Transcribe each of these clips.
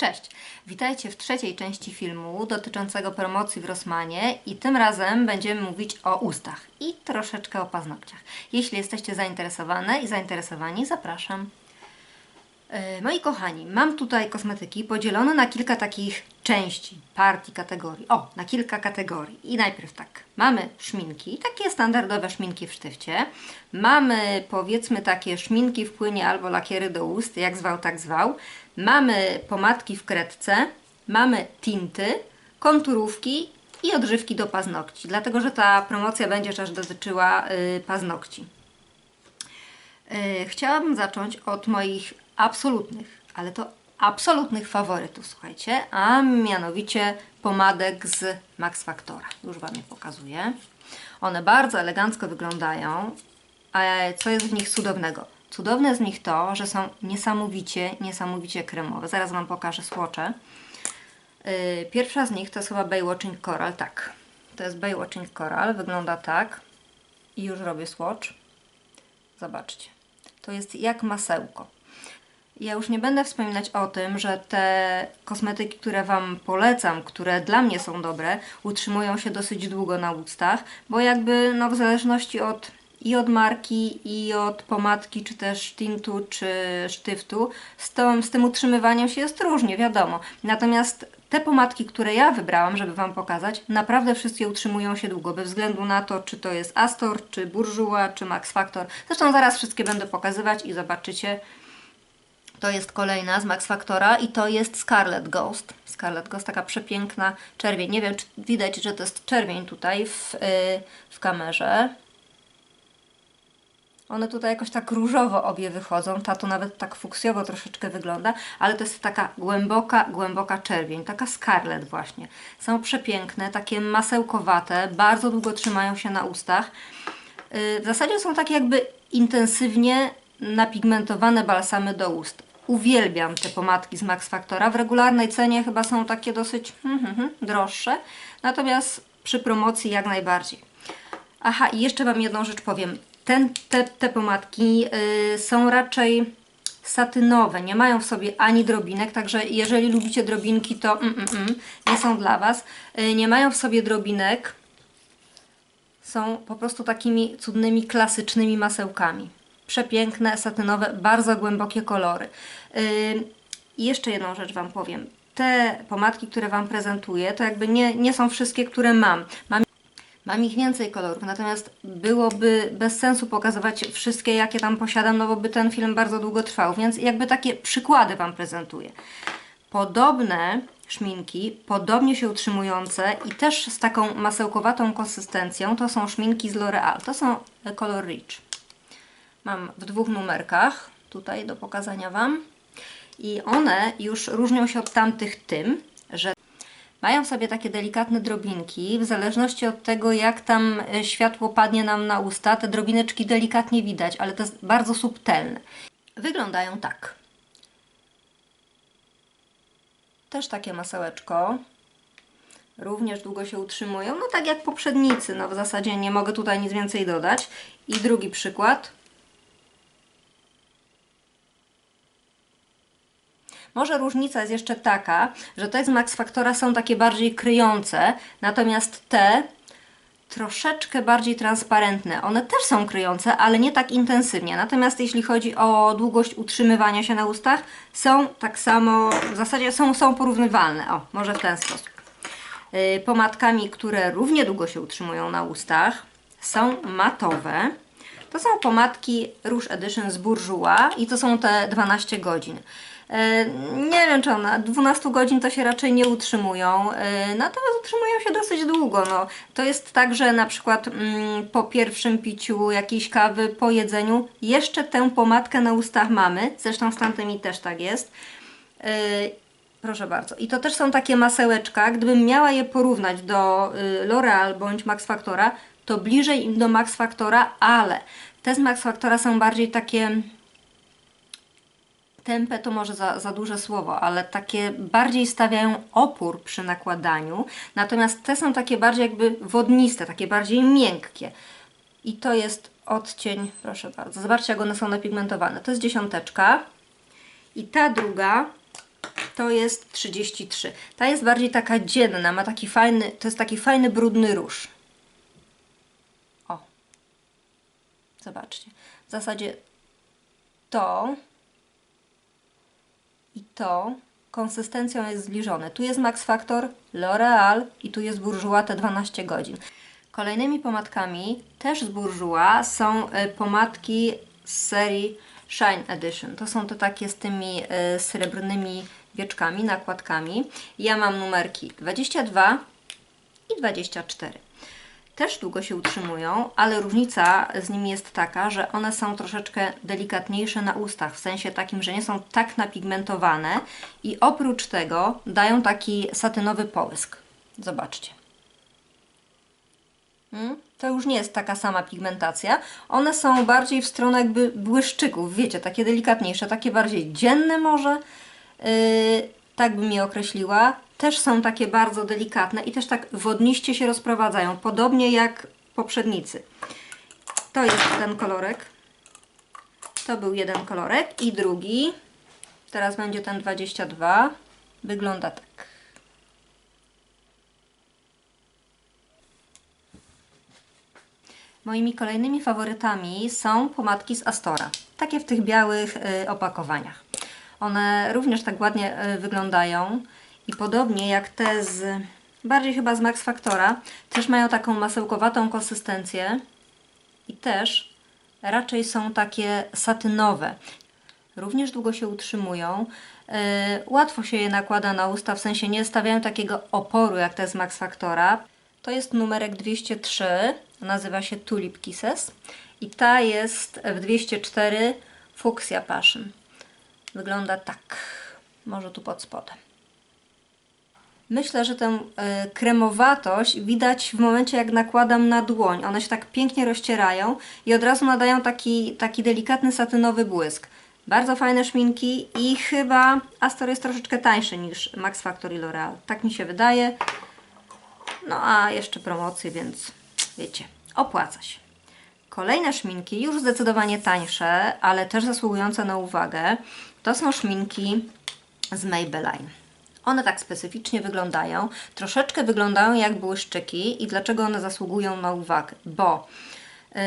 Cześć! Witajcie w trzeciej części filmu dotyczącego promocji w Rossmanie i tym razem będziemy mówić o ustach i troszeczkę o paznokciach. Jeśli jesteście zainteresowane i zainteresowani, zapraszam. E, Moi kochani, mam tutaj kosmetyki podzielone na kilka takich części, partii, kategorii. O, na kilka kategorii. I najpierw tak, mamy szminki, takie standardowe szminki w sztywcie. Mamy powiedzmy takie szminki w płynie albo lakiery do ust, jak zwał, tak zwał. Mamy pomadki w kredce, mamy tinty, konturówki i odżywki do paznokci, dlatego że ta promocja będzie też dotyczyła y, paznokci. Yy, Chciałabym zacząć od moich absolutnych, ale to absolutnych faworytów, słuchajcie, a mianowicie pomadek z Max Factora. Już Wam je pokazuję. One bardzo elegancko wyglądają, a co jest w nich cudownego? Cudowne z nich to, że są niesamowicie, niesamowicie kremowe. Zaraz Wam pokażę słocze. Yy, Pierwsza z nich to jest chyba Baywatching Coral, tak. To jest Baywatching Coral, wygląda tak. I już robię swatch. Zobaczcie. To jest jak masełko. Ja już nie będę wspominać o tym, że te kosmetyki, które Wam polecam, które dla mnie są dobre, utrzymują się dosyć długo na ustach, bo jakby no w zależności od i od marki, i od pomadki, czy też tintu, czy sztywtu, z, tą, z tym utrzymywaniem się jest różnie, wiadomo. Natomiast te pomadki, które ja wybrałam, żeby Wam pokazać, naprawdę wszystkie utrzymują się długo, bez względu na to, czy to jest Astor, czy Bourjois, czy Max Factor. Zresztą zaraz wszystkie będę pokazywać i zobaczycie, to jest kolejna z Max Factora i to jest Scarlet Ghost. Scarlet Ghost, taka przepiękna czerwień. Nie wiem, czy widać, że to jest czerwień tutaj w, yy, w kamerze. One tutaj jakoś tak różowo obie wychodzą. Ta tu nawet tak fuksjowo troszeczkę wygląda, ale to jest taka głęboka, głęboka czerwień. Taka Scarlet właśnie. Są przepiękne, takie masełkowate, bardzo długo trzymają się na ustach. Yy, W zasadzie są takie jakby intensywnie napigmentowane balsamy do ust. Uwielbiam te pomadki z Max Factora. W regularnej cenie chyba są takie dosyć hmm, hmm, hmm, droższe, natomiast przy promocji jak najbardziej. Aha, i jeszcze Wam jedną rzecz powiem. Ten, te, te pomadki y, są raczej satynowe, nie mają w sobie ani drobinek, także jeżeli lubicie drobinki, to mm, mm, mm, nie są dla Was. Y, nie mają w sobie drobinek, są po prostu takimi cudnymi, klasycznymi masełkami. Przepiękne, satynowe, bardzo głębokie kolory. Yy, jeszcze jedną rzecz Wam powiem. Te pomadki, które Wam prezentuję, to jakby nie, nie są wszystkie, które mam. Mam Mam ich więcej kolorów, natomiast byłoby bez sensu pokazywać wszystkie, jakie tam posiadam, no bo by ten film bardzo długo trwał, więc jakby takie przykłady Wam prezentuję. Podobne szminki, podobnie się utrzymujące i też z taką masełkowatą konsystencją, to są szminki z L'Oreal. To są Color Rich. Mam w dwóch numerkach tutaj do pokazania Wam. I one już różnią się od tamtych tym, że mają sobie takie delikatne drobinki. W zależności od tego, jak tam e, światło padnie nam na usta, te drobineczki delikatnie widać, ale to jest bardzo subtelne. Wyglądają tak. Też takie masełeczko. Również długo się utrzymują, no tak jak poprzednicy, no w zasadzie nie mogę tutaj nic więcej dodać. I drugi przykład. Może różnica jest jeszcze taka, że te z Max Factora są takie bardziej kryjące, natomiast te troszeczkę bardziej transparentne. One też są kryjące, ale nie tak intensywnie. Natomiast jeśli chodzi o długość utrzymywania się na ustach, są tak samo, w zasadzie są, są porównywalne. O, może w ten sposób. Yy, pomadkami, które równie długo się utrzymują na ustach, są matowe. To są pomadki Rouge Edition z Bourjois i to są te 12 godzin. E, Nie wiem, czy one 12 godzin to się raczej nie utrzymują, e, natomiast utrzymują się dosyć długo. No, to jest tak, że na przykład mm, po pierwszym piciu jakiejś kawy, po jedzeniu, jeszcze tę pomadkę na ustach mamy, zresztą z tamtymi też tak jest. E, Proszę bardzo. I to też są takie masełeczka. Gdybym miała je porównać do y, L'Oreal bądź Max Factora, to bliżej im do Max Factora, ale te z Max Factora są bardziej takie tępe to może za, za duże słowo, ale takie bardziej stawiają opór przy nakładaniu, natomiast te są takie bardziej jakby wodniste, takie bardziej miękkie. I to jest odcień, proszę bardzo, zobaczcie jak one są napigmentowane. To jest dziesiąteczka i ta druga to jest 33. Ta jest bardziej taka dzienna, ma taki fajny, to jest taki fajny brudny róż. O. Zobaczcie. W zasadzie to i to konsystencją jest zbliżone. Tu jest Max Factor, L'Oreal i tu jest Bourjois te 12 godzin. Kolejnymi pomadkami też z Bourjois są y, pomadki z serii Shine Edition. To są te takie z tymi y, srebrnymi wieczkami, nakładkami. Ja mam numerki 22 i 24 też długo się utrzymują, ale różnica z nimi jest taka, że one są troszeczkę delikatniejsze na ustach, w sensie takim, że nie są tak napigmentowane i oprócz tego dają taki satynowy połysk. Zobaczcie. Hmm? To już nie jest taka sama pigmentacja. One są bardziej w stronę jakby błyszczyków, wiecie, takie delikatniejsze, takie bardziej dzienne może. Yy, tak bym je określiła. Też są takie bardzo delikatne i też tak wodniście się rozprowadzają, podobnie jak poprzednicy. To jest ten kolorek. To był jeden kolorek i drugi. Teraz będzie ten 22. Wygląda tak. Moimi kolejnymi faworytami są pomadki z Astora. Takie w tych białych y, opakowaniach. One również tak ładnie y, wyglądają i podobnie jak te z, bardziej chyba z Max Factora, też mają taką masełkowatą konsystencję i też raczej są takie satynowe. Również długo się utrzymują. Yy, łatwo się je nakłada na usta, w sensie nie stawiają takiego oporu jak te z Max Factora. To jest numerek 203, nazywa się Tulip Kisses i ta jest w 204 Fuchsia Passion. Wygląda tak, może tu pod spodem. Myślę, że tę y, kremowatość widać w momencie, jak nakładam na dłoń. One się tak pięknie rozcierają i od razu nadają taki, taki delikatny satynowy błysk. Bardzo fajne szminki i chyba Astor jest troszeczkę tańszy niż Max Factor i L'Oreal. Tak mi się wydaje. No a jeszcze promocje, więc wiecie, opłaca się. Kolejne szminki, już zdecydowanie tańsze, ale też zasługujące na uwagę, to są szminki z Maybelline. One tak specyficznie wyglądają, troszeczkę wyglądają jak błyszczyki i dlaczego one zasługują na uwagę? Bo yy,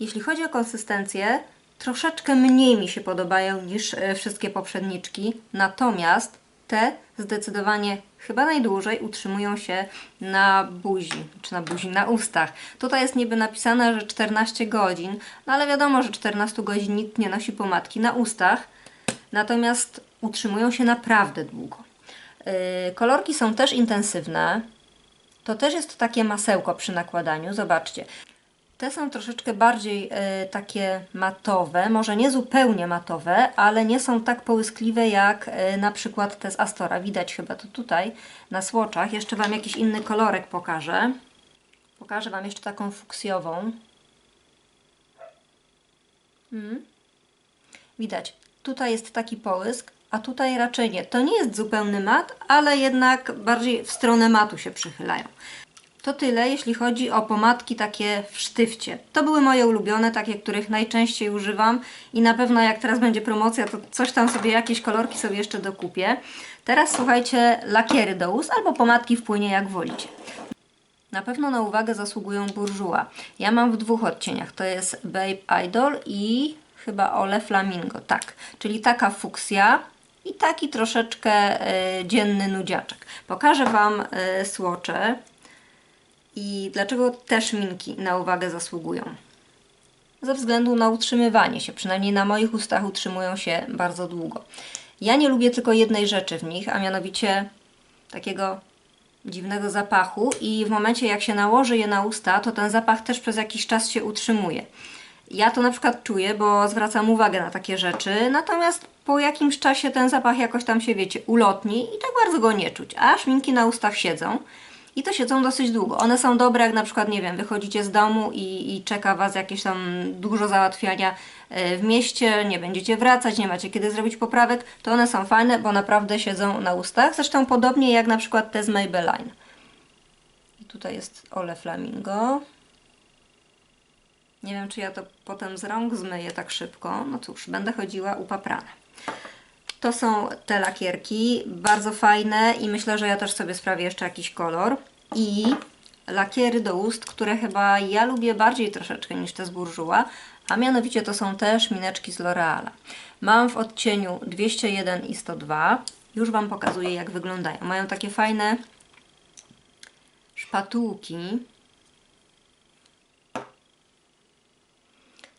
jeśli chodzi o konsystencję, troszeczkę mniej mi się podobają niż yy, wszystkie poprzedniczki, natomiast te zdecydowanie chyba najdłużej utrzymują się na buzi, czy na buzi, na ustach. Tutaj jest niby napisane, że 14 godzin, no ale wiadomo, że 14 godzin nikt nie nosi pomadki na ustach, natomiast utrzymują się naprawdę długo. Yy, kolorki są też intensywne. To też jest takie masełko przy nakładaniu. Zobaczcie. Te są troszeczkę bardziej yy, takie matowe, może nie zupełnie matowe, ale nie są tak połyskliwe jak yy, na przykład te z Astora. Widać chyba to tutaj na słoczach. Jeszcze Wam jakiś inny kolorek pokażę. Pokażę Wam jeszcze taką fuksjową. Hmm. Widać, tutaj jest taki połysk, a tutaj raczej nie. To nie jest zupełny mat, ale jednak bardziej w stronę matu się przychylają. To tyle, jeśli chodzi o pomadki takie w sztywcie. To były moje ulubione, takie, których najczęściej używam i na pewno jak teraz będzie promocja, to coś tam sobie, jakieś kolorki sobie jeszcze dokupię. Teraz słuchajcie, lakiery do ust albo pomadki w płynie, jak wolicie. Na pewno na uwagę zasługują Bourjois. Ja mam w dwóch odcieniach. To jest Babe Idol i chyba Ole Flamingo. Tak, czyli taka fuksja i taki troszeczkę y, dzienny nudziaczek. Pokażę Wam y, słocze i dlaczego te szminki na uwagę zasługują. Ze względu na utrzymywanie się, przynajmniej na moich ustach utrzymują się bardzo długo. Ja nie lubię tylko jednej rzeczy w nich, a mianowicie takiego dziwnego zapachu i w momencie jak się nałoży je na usta, to ten zapach też przez jakiś czas się utrzymuje. Ja to na przykład czuję, bo zwracam uwagę na takie rzeczy, natomiast po jakimś czasie ten zapach jakoś tam się, wiecie, ulotni i tak bardzo go nie czuć, a szminki na ustach siedzą. I to siedzą dosyć długo. One są dobre, jak na przykład, nie wiem, wychodzicie z domu i, i czeka Was jakieś tam dużo załatwiania e, w mieście, nie będziecie wracać, nie macie kiedy zrobić poprawek, to one są fajne, bo naprawdę siedzą na ustach. Zresztą podobnie jak na przykład te z Maybelline. I tutaj jest Ole Flamingo. Nie wiem, czy ja to potem z rąk zmyję tak szybko. No cóż, będę chodziła upaprana. To są te lakierki, bardzo fajne i myślę, że ja też sobie sprawię jeszcze jakiś kolor. I lakiery do ust, które chyba ja lubię bardziej troszeczkę niż te z Bourjois, a mianowicie to są te szmineczki z L'Oreala. Mam w odcieniu 201 i 102. Już Wam pokazuję jak wyglądają. Mają takie fajne szpatułki.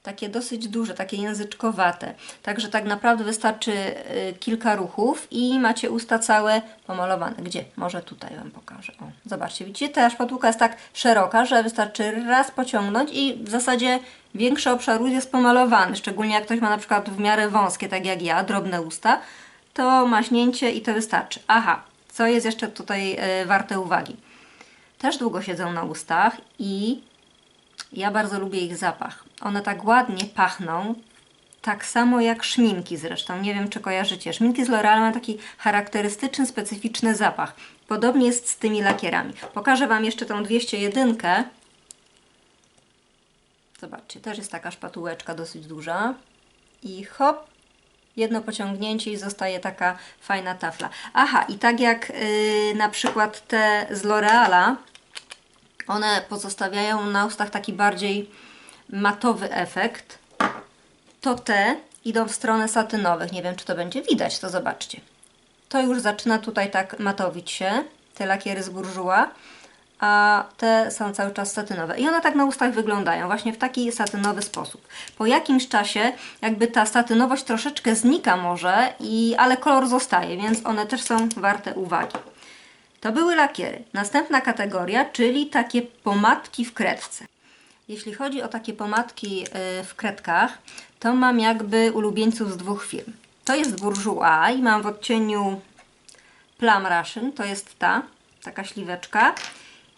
Takie dosyć duże, takie języczkowate. Także tak naprawdę wystarczy y, kilka ruchów i macie usta całe pomalowane. Gdzie? Może tutaj Wam pokażę. O, zobaczcie, widzicie, ta szpatułka jest tak szeroka, że wystarczy raz pociągnąć i w zasadzie większy obszar ust jest pomalowany. Szczególnie jak ktoś ma na przykład w miarę wąskie, tak jak ja, drobne usta, to maśnięcie i to wystarczy. Aha, co jest jeszcze tutaj y, warte uwagi? Też długo siedzą na ustach i ja bardzo lubię ich zapach. One tak ładnie pachną, tak samo jak szminki zresztą. Nie wiem, czy kojarzycie. Szminki z L'Oreal mają taki charakterystyczny, specyficzny zapach. Podobnie jest z tymi lakierami. Pokażę Wam jeszcze tą 201. Zobaczcie, też jest taka szpatułeczka dosyć duża. I hop, jedno pociągnięcie i zostaje taka fajna tafla. Aha, i tak jak yy, na przykład te z L'Oreala, one pozostawiają na ustach taki bardziej matowy efekt, to te idą w stronę satynowych. Nie wiem, czy to będzie widać, to zobaczcie. To już zaczyna tutaj tak matowić się, te lakiery z Bourjois, a te są cały czas satynowe. I one tak na ustach wyglądają, właśnie w taki satynowy sposób. Po jakimś czasie jakby ta satynowość troszeczkę znika może, i, ale kolor zostaje, więc one też są warte uwagi. To były lakiery. Następna kategoria, czyli takie pomadki w kredce. Jeśli chodzi o takie pomadki y, w kredkach, to mam jakby ulubieńców z dwóch firm. To jest Bourjois i mam w odcieniu Plum Russian, to jest ta, taka śliweczka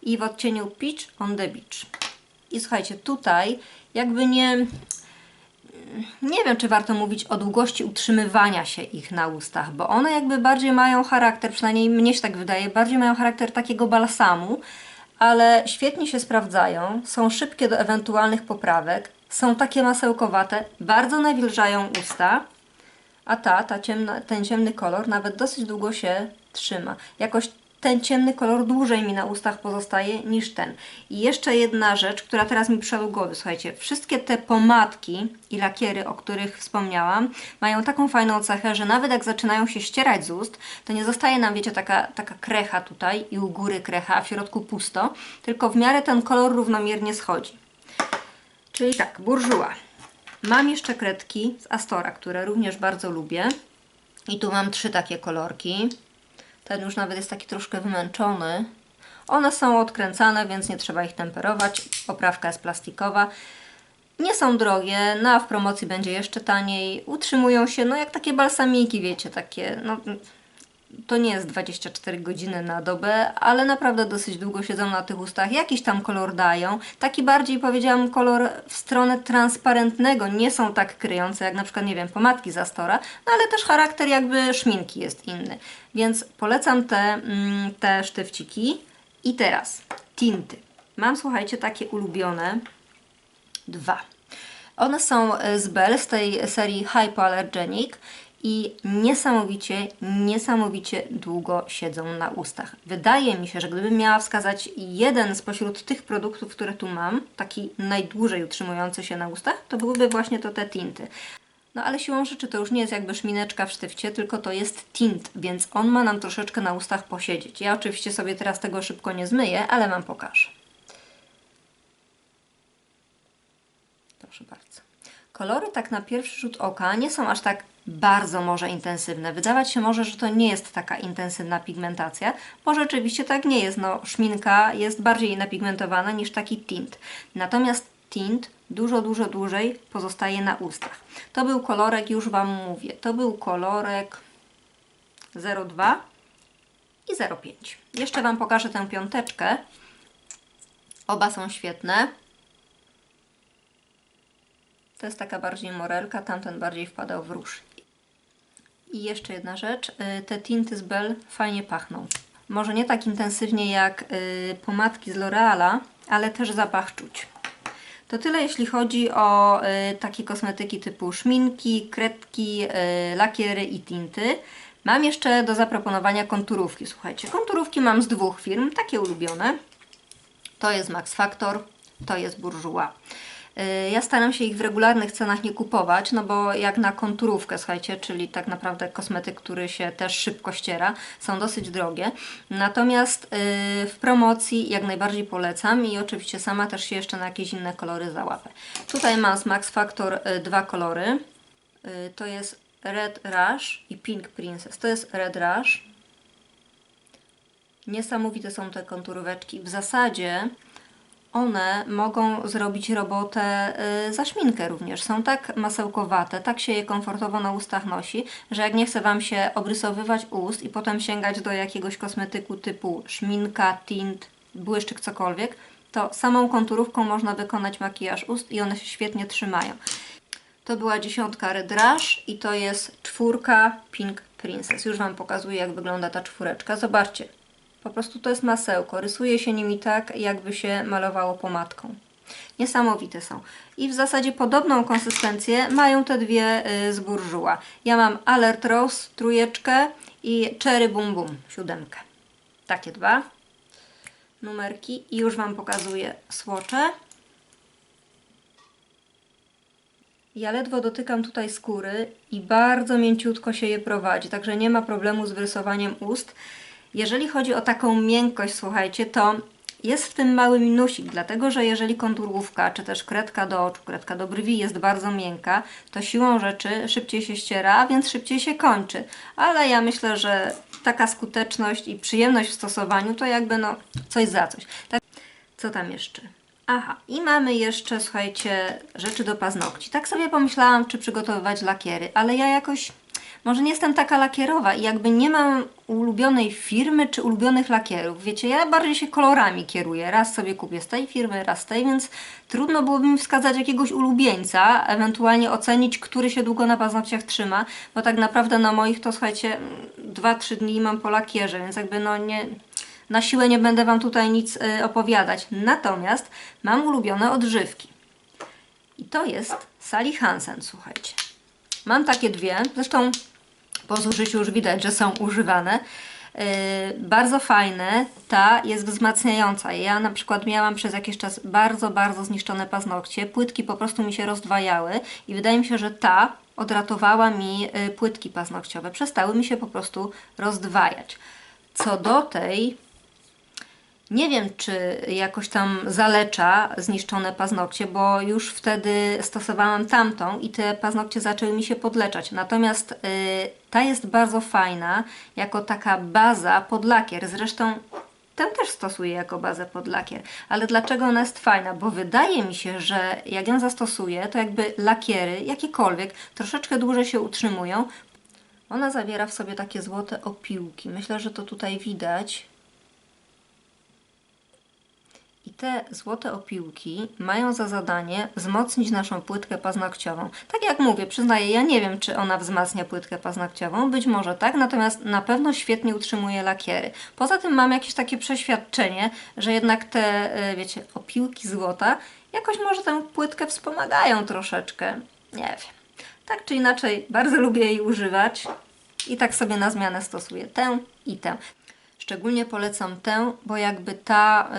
i w odcieniu Peach on the Beach. I słuchajcie, tutaj jakby nie, nie wiem, czy warto mówić o długości utrzymywania się ich na ustach, bo one jakby bardziej mają charakter, przynajmniej mnie się tak wydaje, bardziej mają charakter takiego balsamu, ale świetnie się sprawdzają, są szybkie do ewentualnych poprawek, są takie masełkowate, bardzo nawilżają usta, a ta, ta ciemna, ten ciemny kolor nawet dosyć długo się trzyma. Jakoś ten ciemny kolor dłużej mi na ustach pozostaje niż ten. I jeszcze jedna rzecz, która teraz mi przyszła do głowy. Słuchajcie, wszystkie te pomadki i lakiery, o których wspomniałam, mają taką fajną cechę, że nawet jak zaczynają się ścierać z ust, to nie zostaje nam, wiecie, taka, taka krecha tutaj i u góry krecha, a w środku pusto, tylko w miarę ten kolor równomiernie schodzi. Czyli tak, Bourjois. Mam jeszcze kredki z Astora, które również bardzo lubię. I tu mam trzy takie kolorki. Ten już nawet jest taki troszkę wymęczony. One są odkręcane, więc nie trzeba ich temperować. Oprawka jest plastikowa. Nie są drogie, no a w promocji będzie jeszcze taniej. Utrzymują się, no jak takie balsamiki, wiecie, takie, no to nie jest 24 godziny na dobę, ale naprawdę dosyć długo siedzą na tych ustach. Jakiś tam kolor dają. Taki bardziej powiedziałam kolor w stronę transparentnego. Nie są tak kryjące jak na przykład, nie wiem, pomadki z Astora, no ale też charakter jakby szminki jest inny. Więc polecam te, mm, te sztywciki. I teraz tinty. Mam, słuchajcie, takie ulubione dwa. One są z Bell, z tej serii Hypoallergenic i niesamowicie, niesamowicie długo siedzą na ustach. Wydaje mi się, że gdybym miała wskazać jeden spośród tych produktów, które tu mam, taki najdłużej utrzymujący się na ustach, to byłyby właśnie to te tinty. No ale siłą rzeczy to już nie jest jakby szmineczka w sztywcie, tylko to jest tint, więc on ma nam troszeczkę na ustach posiedzieć. Ja oczywiście sobie teraz tego szybko nie zmyję, ale Wam pokażę. Proszę bardzo. Kolory tak na pierwszy rzut oka nie są aż tak bardzo może intensywne. Wydawać się może, że to nie jest taka intensywna pigmentacja, bo rzeczywiście tak nie jest. No, szminka jest bardziej napigmentowana niż taki tint. Natomiast tint dużo, dużo dłużej pozostaje na ustach. To był kolorek, już Wam mówię, to był kolorek 02 i 05. Jeszcze Wam pokażę tę piąteczkę. Oba są świetne. To jest taka bardziej morelka, tamten bardziej wpadał w róż. I jeszcze jedna rzecz, y, te tinty z Bell fajnie pachną. Może nie tak intensywnie jak y, pomadki z L'Oreala, ale też zapach czuć. To tyle jeśli chodzi o y, takie kosmetyki typu szminki, kredki, lakiery i tinty. Mam jeszcze do zaproponowania konturówki. Słuchajcie, konturówki mam z dwóch firm, takie ulubione. To jest Max Factor, to jest Bourjois. Y, Ja staram się ich w regularnych cenach nie kupować, no bo jak na konturówkę, słuchajcie, czyli tak naprawdę kosmetyk, który się też szybko ściera, są dosyć drogie. Natomiast y, w promocji jak najbardziej polecam i oczywiście sama też się jeszcze na jakieś inne kolory załapę. Tutaj mam z Max Factor y, dwa kolory. To jest Red Rush i Pink Princess. To jest Red Rush. Niesamowite są te konturóweczki. W zasadzie one mogą zrobić robotę y, za szminkę również. Są tak masełkowate, tak się je komfortowo na ustach nosi, że jak nie chce Wam się obrysowywać ust i potem sięgać do jakiegoś kosmetyku typu szminka, tint, błyszczyk, cokolwiek, to samą konturówką można wykonać makijaż ust i one się świetnie trzymają. To była dziesiątka Red Rush i to jest czwórka Pink Princess. Już Wam pokazuję, jak wygląda ta czwóreczka. Zobaczcie, po prostu to jest masełko. Rysuje się nimi tak, jakby się malowało pomadką. Niesamowite są. I w zasadzie podobną konsystencję mają te dwie y, z Bourjois. Ja mam Alert Rose trójeczkę i Cherry Boom Boom siódemkę. Takie dwa numerki i już Wam pokazuję słocze. Ja ledwo dotykam tutaj skóry i bardzo mięciutko się je prowadzi, także nie ma problemu z wyrysowaniem ust. Jeżeli chodzi o taką miękkość, słuchajcie, to jest w tym mały minusik, dlatego że jeżeli konturówka, czy też kredka do oczu, kredka do brwi jest bardzo miękka, to siłą rzeczy szybciej się ściera, więc szybciej się kończy. Ale ja myślę, że taka skuteczność i przyjemność w stosowaniu to jakby no coś za coś. Tak, co tam jeszcze? Aha, i mamy jeszcze, słuchajcie, rzeczy do paznokci. Tak sobie pomyślałam, czy przygotowywać lakiery, ale ja jakoś może nie jestem taka lakierowa i jakby nie mam ulubionej firmy czy ulubionych lakierów. Wiecie, ja bardziej się kolorami kieruję. Raz sobie kupię z tej firmy, raz z tej, więc trudno byłoby mi wskazać jakiegoś ulubieńca, ewentualnie ocenić, który się długo na paznokciach trzyma, bo tak naprawdę na moich to słuchajcie, 2-3 dni mam po lakierze, więc jakby no nie, na siłę nie będę Wam tutaj nic y, opowiadać. Natomiast mam ulubione odżywki. I to jest Sally Hansen, słuchajcie. Mam takie dwie, zresztą po zużyciu już widać, że są używane. Yy, bardzo fajne. Ta jest wzmacniająca. Ja na przykład miałam przez jakiś czas bardzo, bardzo zniszczone paznokcie. Płytki po prostu mi się rozdwajały i wydaje mi się, że ta odratowała mi yy, płytki paznokciowe. Przestały mi się po prostu rozdwajać. Co do tej nie wiem, czy jakoś tam zalecza zniszczone paznokcie, bo już wtedy stosowałam tamtą i te paznokcie zaczęły mi się podleczać. Natomiast y, ta jest bardzo fajna jako taka baza pod lakier. Zresztą tę też stosuję jako bazę pod lakier. Ale dlaczego ona jest fajna? Bo wydaje mi się, że jak ją zastosuję, to jakby lakiery, jakiekolwiek, troszeczkę dłużej się utrzymują. Ona zawiera w sobie takie złote opiłki. Myślę, że to tutaj widać. I te złote opiłki mają za zadanie wzmocnić naszą płytkę paznokciową. Tak jak mówię, przyznaję, ja nie wiem, czy ona wzmacnia płytkę paznokciową, być może tak, natomiast na pewno świetnie utrzymuje lakiery. Poza tym mam jakieś takie przeświadczenie, że jednak te, e, wiecie, opiłki złota jakoś może tę płytkę wspomagają troszeczkę. Nie wiem. Tak czy inaczej, bardzo lubię jej używać i tak sobie na zmianę stosuję tę i tę. Szczególnie polecam tę, bo jakby ta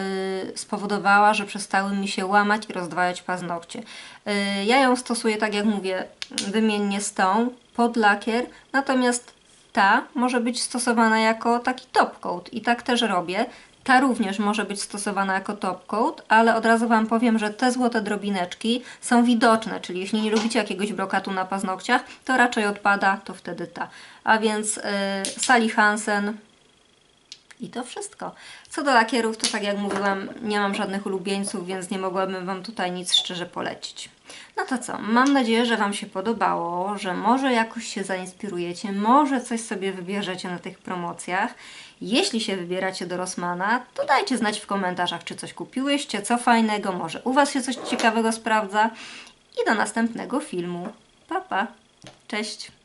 y, spowodowała, że przestały mi się łamać i rozdwajać paznokcie. Y, ja ją stosuję, tak jak mówię, wymiennie z tą, pod lakier, natomiast ta może być stosowana jako taki top coat i tak też robię. Ta również może być stosowana jako top coat, ale od razu Wam powiem, że te złote drobineczki są widoczne, czyli jeśli nie lubicie jakiegoś brokatu na paznokciach, to raczej odpada, to wtedy ta. A więc yy, Sally Hansen, i to wszystko. Co do lakierów, to tak jak mówiłam, nie mam żadnych ulubieńców, więc nie mogłabym Wam tutaj nic szczerze polecić. No to co, mam nadzieję, że Wam się podobało, że może jakoś się zainspirujecie, może coś sobie wybierzecie na tych promocjach. Jeśli się wybieracie do Rossmana, to dajcie znać w komentarzach, czy coś kupiłyście, co fajnego, może u Was się coś ciekawego sprawdza. I do następnego filmu. Pa, pa. Cześć!